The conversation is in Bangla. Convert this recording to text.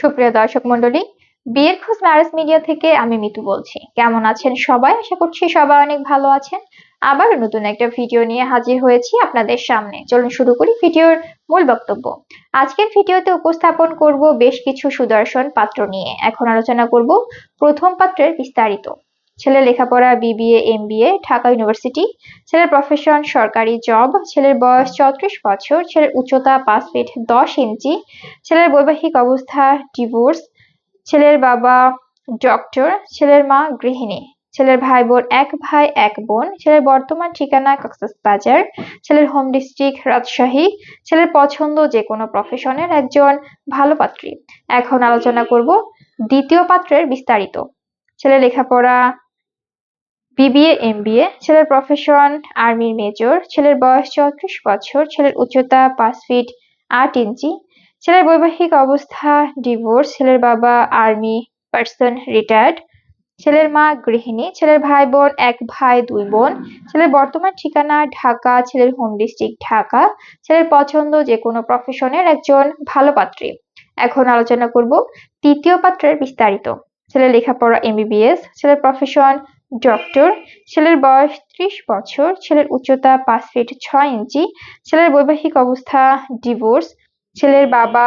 সুপ্রিয় দর্শক মন্ডলী বিয়ের খোঁজ ম্যারেজ মিডিয়া থেকে আমি মিতু বলছি। কেমন আছেন সবাই? আশা করছি সবাই অনেক ভালো আছেন। আবার নতুন একটা ভিডিও নিয়ে হাজির হয়েছি আপনাদের সামনে। চলুন শুরু করি ভিডিওর মূল বক্তব্য। আজকের ভিডিওতে উপস্থাপন করব বেশ কিছু সুদর্শন পাত্র নিয়ে। এখন আলোচনা করব প্রথম পাত্রের বিস্তারিত। ছেলের লেখাপড়া বিবিএ এমবিএ ঢাকা ইউনিভার্সিটি ছেলের প্রফেশন সরকারি জব ছেলের বয়স চৌত্রিশ বছর, ছেলের উচ্চতা পাঁচ ফিট দশ ইঞ্চি, ছেলের বৈবাহিক অবস্থা ডিভোর্স ছেলের বাবা ডক্টর ছেলের মা গৃহিণী, ছেলের ভাই বোন এক ভাই, এক বোন, ছেলের বর্তমান ঠিকানা বাজার, ছেলের হোম ডিস্ট্রিক্ট রাজশাহী, ছেলের পছন্দ যে কোনো প্রফেশনের একজন ভালো পাত্রী। এখন আলোচনা করব দ্বিতীয় পাত্রের বিস্তারিত। ছেলের লেখাপড়া বিবিএ, এমবিএ, ছেলের প্রফেশন আর্মির মেজর ছেলের বয়স চৌত্রিশ বছর, ছেলের উচ্চতা পাঁচ ফিট আট ইঞ্চি ছেলের বৈবাহিক অবস্থা ডিভোর্স ছেলের বাবা আর্মি পার্সন রিটায়ার্ড ছেলের মা গৃহিণী, ছেলের ভাই বোন এক ভাই দুই বোন, ছেলের বর্তমান ঠিকানা ঢাকা, ছেলের হোম ডিস্ট্রিক্ট ঢাকা, ছেলের পছন্দ যে কোনো প্রফেশনের একজন ভালো পাত্রী। এখন আলোচনা করব তৃতীয় পাত্রের বিস্তারিত। ছেলের লেখাপড়া এমবিবিএস ছেলের প্রফেশন ডক্টর, ছেলের বয়স ত্রিশ বছর, ছেলের উচ্চতা পাঁচ ফিট ছয় ইঞ্চি, ছেলের বৈবাহিক অবস্থা ডিভোর্স ছেলের বাবা